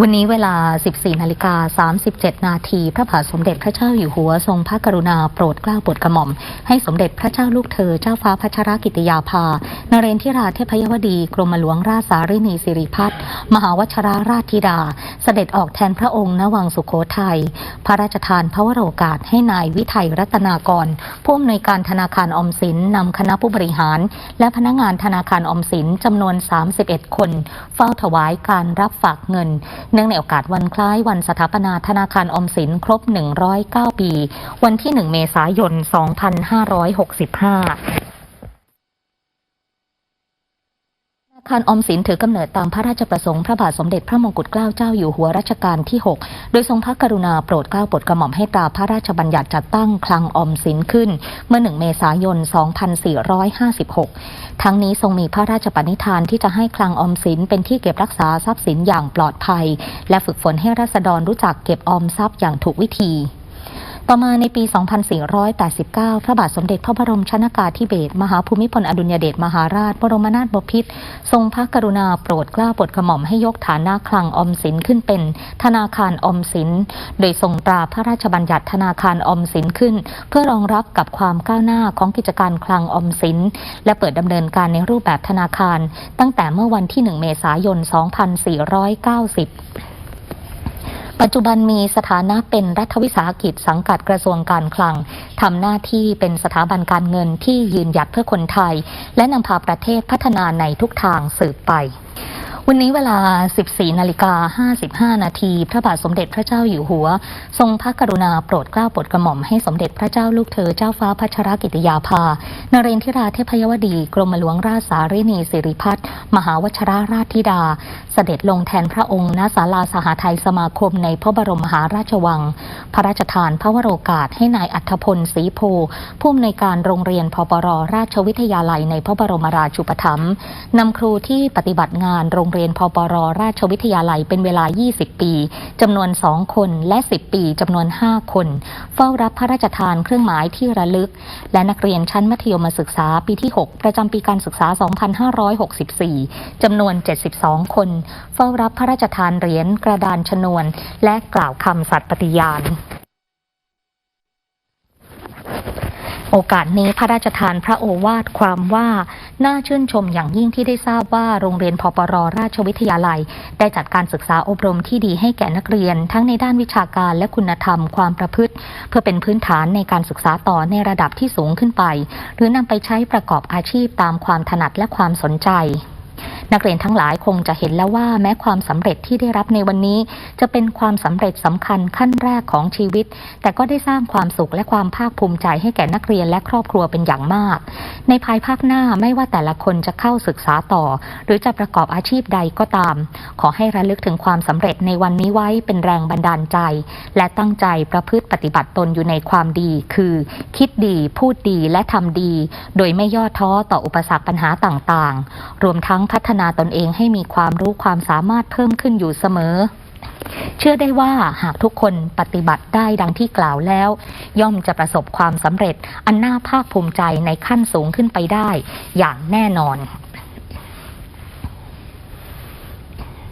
วันนี้เวลา 14 นาฬิกา 37 นาที พระบาทสมเด็จพระเจ้าอยู่หัวทรงพระกรุณาโปรดเกล้าโปรดกระหม่อม ให้สมเด็จพระเจ้าลูกเธอเจ้าฟ้าพัชรกิติยาภานเรนทิราเทพยวดี กรมหลวงราชสารินีสิริพัฒน์มหาวชราราชธิดา เสด็จออกแทนพระองค์ณวังสุโขทัย พระราชทานพระวโรกาสให้นายวิไทยรัตนากร ผู้อำนวยการธนาคารออมสินนำคณะผู้บริหาร และพนักงานธนาคารออมสินจำนวน 31 คน เฝ้าถวายการรับฝากเงิน เนื่องในโอกาสวันคล้ายวันสถาปนาธนาคารออมสินครบ 109 ปี วันที่ 1 เมษายน 2565 ธนา คารออมสินถือกำเนิดตามพระราชประสงค์พระบาทสมเด็จพระมงกุฎเกล้าเจ้าอยู่หัวรัชกาลที่ 6 โดยทรงพระกรุณาโปรดเกล้าโปรดกระหม่อมให้ตราพระราชบัญญัติจัดตั้งคลังออมสินขึ้น เมื่อ 1 เมษายน 2456 ทั้งนี้ทรงมีพระราชปณิธานที่จะให้คลังออมสินเป็นที่เก็บรักษาทรัพย์สินอย่างปลอดภัย และฝึกฝนให้ราษฎรรู้จักเก็บออมทรัพย์อย่างถูกวิธี ต่อมาในปี 2489 พระบาทสมเด็จพระบรมชนากาธิเบศรมหาภูมิพลอดุลยเดชมหาราช บรมนาถบพิตรทรงพระกรุณาโปรดเกล้าโปรดกระหม่อมให้ยกฐานะคลังอมสินขึ้นเป็นธนาคารอมสิน โดยทรงตราพระราชบัญญัติธนาคารอมสินขึ้น เพื่อรองรับกับความก้าวหน้าของกิจการคลังออมสิน และเปิดดำเนินการในรูปแบบธนาคาร ตั้งแต่เมื่อวันที่ 1 เมษายน 2490 ปัจจุบันมีสถานะเป็นรัฐวิสาหกิจสังกัดกระทรวงการคลังทำหน้าที่เป็นสถาบันการเงินที่ยืนหยัดเพื่อคนไทย และนำพาประเทศพัฒนาในทุกทางสืบไป วันนี้เวลา 14 นาฬิกา 55 นาที พระบาทสมเด็จพระเจ้าอยู่หัว ทรงพระกรุณาโปรดเกล้าโปรดกระหม่อมให้สมเด็จพระเจ้าลูกเธอเจ้าฟ้าพัชรกิติยาภานเรนทิราเทพยวดี กรมหลวงราชสารินีสิริพัฒน์มหาวชราราชธิดา เสด็จลงแทนพระองค์ณศาลาสหทัยสมาคมในพระบรมมหาราชวัง พระราชทานพระวโรกาสให้นายอัธพลศรีโพผู้อำนวยการโรงเรียนพปรราชวิทยาลัยในพระบรมราชูปถัมภ์นำครูที่ปฏิบัติงานโรงเรียนพปรราชวิทยาลัยเป็นเวลา 20 ปีจำนวน 2 คนและ 10 ปีจำนวน 5 คน เฝ้ารับพระราชทานเครื่องหมายที่ระลึก และนักเรียนชั้นมัธยมศึกษาปีที่ 6 ประจำปีการศึกษา 2564 จำนวน 72 คน เฝ้ารับพระราชทานเหรียญกระดานชนวน และกล่าวคำสัตย์ปฏิญาณ โอกาสนี้พระราชทานพระโอวาทความว่า น่าชื่นชมอย่างยิ่งที่ได้ทราบว่าโรงเรียนพปรราชวิทยาลัย ได้จัดการศึกษาอบรมที่ดีให้แก่นักเรียน ทั้งในด้านวิชาการและคุณธรรมความประพฤติ เพื่อเป็นพื้นฐานในการศึกษาต่อในระดับที่สูงขึ้นไป หรือนำไปใช้ประกอบอาชีพตามความถนัดและความสนใจ นักเรียนทั้งหลายคงจะเห็นแล้วว่าแม้ความสำเร็จที่ได้รับในวันนี้ จะเป็นความสำเร็จสำคัญขั้นแรกของชีวิต แต่ก็ได้สร้างความสุขและความภาคภูมิใจให้แก่นักเรียนและครอบครัวเป็นอย่างมาก ในภายภาคหน้าไม่ว่าแต่ละคนจะเข้าศึกษาต่อ หรือจะประกอบอาชีพใดก็ตาม ขอให้ระลึกถึงความสำเร็จในวันนี้ไว้เป็นแรงบันดาลใจ และตั้งใจประพฤติปฏิบัติตนอยู่ในความดี คือ คิดดีพูดดีและทำดี โดยไม่ย่อท้อต่ออุปสรรคปัญหาต่างๆ รวมทั้งพัฒนาตนเองให้มีความรู้ความสามารถเพิ่มขึ้นอยู่เสมอ เชื่อได้ว่าหากทุกคนปฏิบัติได้ดังที่กล่าวแล้ว ย่อมจะประสบความสำเร็จอันน่าภาคภูมิใจในขั้นสูงขึ้นไปได้ อย่างแน่นอน